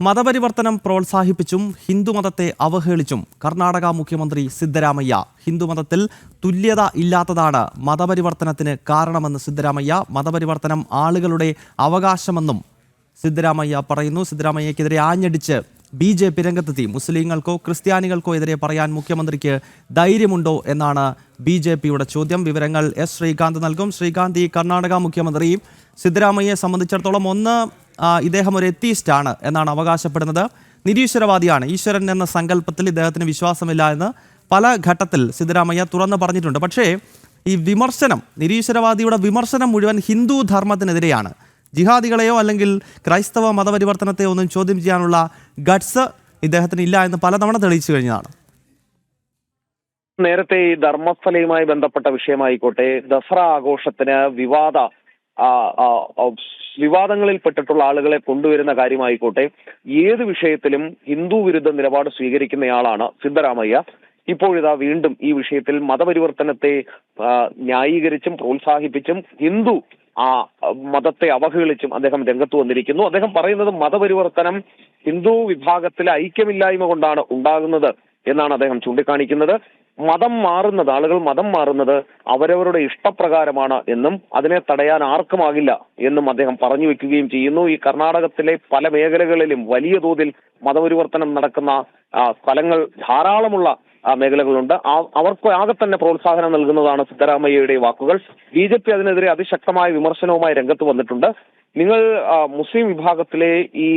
മതപരിവർത്തനം പ്രോത്സാഹിപ്പിച്ചും ഹിന്ദുമതത്തെ അവഹേളിച്ചും കർണാടക മുഖ്യമന്ത്രി സിദ്ധരാമയ്യ. ഹിന്ദുമതത്തിൽ തുല്യത ഇല്ലാത്തതാണ് മതപരിവർത്തനത്തിന് കാരണമെന്ന് സിദ്ധരാമയ്യ മതപരിവർത്തനം ആളുകളുടെ അവകാശമെന്നും സിദ്ധരാമയ്യ പറയുന്നു. സിദ്ധരാമയ്യക്കെതിരെ ആഞ്ഞടിച്ച് ബി ജെ പി രംഗത്തെത്തി മുസ്ലിങ്ങൾക്കോ ക്രിസ്ത്യാനികൾക്കോ എതിരെ പറയാൻ മുഖ്യമന്ത്രിക്ക് ധൈര്യമുണ്ടോ എന്നാണ് ബി ജെ പിയുടെ ചോദ്യം. വിവരങ്ങൾ എസ് ശ്രീകാന്ത് നൽകും. ശ്രീകാന്ത് ഈ കർണാടക മുഖ്യമന്ത്രി സിദ്ധരാമയ്യയെ സംബന്ധിച്ചിടത്തോളം ഒന്ന് ഇദ്ദേഹം ഒരു എത്തീസ്റ്റ് ആണ് എന്നാണ് അവകാശപ്പെടുന്നത്. നിരീശ്വരവാദിയാണ്. ഈശ്വരൻ എന്ന സങ്കല്പത്തിൽ ഇദ്ദേഹത്തിന് വിശ്വാസമില്ല എന്ന് പല ഘട്ടത്തിൽ സിദ്ധരാമയ്യ തുറന്നു പറഞ്ഞിട്ടുണ്ട്. പക്ഷേ ഈ വിമർശനം നിരീശ്വരവാദിയുടെ വിമർശനം മുഴുവൻ ഹിന്ദു ധർമ്മത്തിനെതിരെയാണ്. ജിഹാദികളെയോ അല്ലെങ്കിൽ ക്രൈസ്തവ മതപരിവർത്തനത്തെയോ ഒന്നും ചോദ്യം ചെയ്യാനുള്ള ഗഡ്സ് ഇദ്ദേഹത്തിന് ഇല്ല എന്ന് പലതവണ തെളിയിച്ചു കഴിഞ്ഞതാണ്. നേരത്തെ ഈ ധർമ്മസ്ഥലയുമായി ബന്ധപ്പെട്ട വിഷയമായിക്കോട്ടെ ദസറ ആഘോഷത്തിന് വിവാദ വിവാദങ്ങളിൽ പെട്ടിട്ടുള്ള ആളുകളെ കൊണ്ടുവരുന്ന കാര്യമായിക്കോട്ടെ ഏത് വിഷയത്തിലും ഹിന്ദു വിരുദ്ധ നിലപാട് സ്വീകരിക്കുന്നയാളാണ് സിദ്ധരാമയ്യ. ഇപ്പോഴിതാ വീണ്ടും ഈ വിഷയത്തിൽ മതപരിവർത്തനത്തെ ന്യായീകരിച്ചും പ്രോത്സാഹിപ്പിച്ചും ഹിന്ദു ആ മതത്തെ അവഹേളിച്ചും അദ്ദേഹം രംഗത്ത് വന്നിരിക്കുന്നു. അദ്ദേഹം പറയുന്നത് മതപരിവർത്തനം ഹിന്ദു വിഭാഗത്തിലെ ഐക്യമില്ലായ്മ കൊണ്ടാണ് ഉണ്ടാകുന്നത് എന്നാണ് അദ്ദേഹം ചൂണ്ടിക്കാണിക്കുന്നത്. മതം മാറുന്നത് ആളുകൾ മതം മാറുന്നത് അവരവരുടെ ഇഷ്ടപ്രകാരമാണ് എന്നും അതിനെ തടയാൻ ആർക്കുമാകില്ല എന്നും അദ്ദേഹം പറഞ്ഞു വെക്കുകയും ചെയ്യുന്നു. ഈ കർണാടകത്തിലെ പല മേഖലകളിലും വലിയ തോതിൽ മതപരിവർത്തനം നടക്കുന്ന സ്ഥലങ്ങൾ ധാരാളമുള്ള മേഖലകളുണ്ട്. അവർക്ക് ആകെ തന്നെ പ്രോത്സാഹനം നൽകുന്നതാണ് സിദ്ധരാമയ്യയുടെ വാക്കുകൾ. ബി ജെ പി അതിനെതിരെ അതിശക്തമായ വിമർശനവുമായി രംഗത്ത് വന്നിട്ടുണ്ട്. നിങ്ങൾ മുസ്ലിം വിഭാഗത്തിലെ ഈ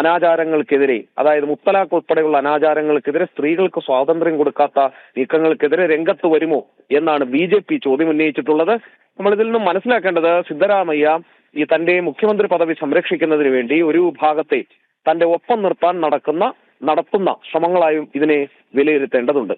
അനാചാരങ്ങൾക്കെതിരെ അതായത് മുത്തലാഖ് ഉൾപ്പെടെയുള്ള അനാചാരങ്ങൾക്കെതിരെ സ്ത്രീകൾക്ക് സ്വാതന്ത്ര്യം കൊടുക്കാത്ത നീക്കങ്ങൾക്കെതിരെ രംഗത്ത് വരുമോ എന്നാണ് ബി ജെ പി ചോദ്യം ഉന്നയിച്ചിട്ടുള്ളത്. നമ്മൾ ഇതിൽ നിന്നും മനസ്സിലാക്കേണ്ടത് സിദ്ധരാമയ്യ ഈ തന്റെ മുഖ്യമന്ത്രി പദവി സംരക്ഷിക്കുന്നതിന് വേണ്ടി ഒരു വിഭാഗത്തെ തന്റെ ഒപ്പം നിർത്താൻ നടക്കുന്ന നടത്തുന്ന ശ്രമങ്ങളായും ഇതിനെ വിലയിരുത്തേണ്ടതുണ്ട്.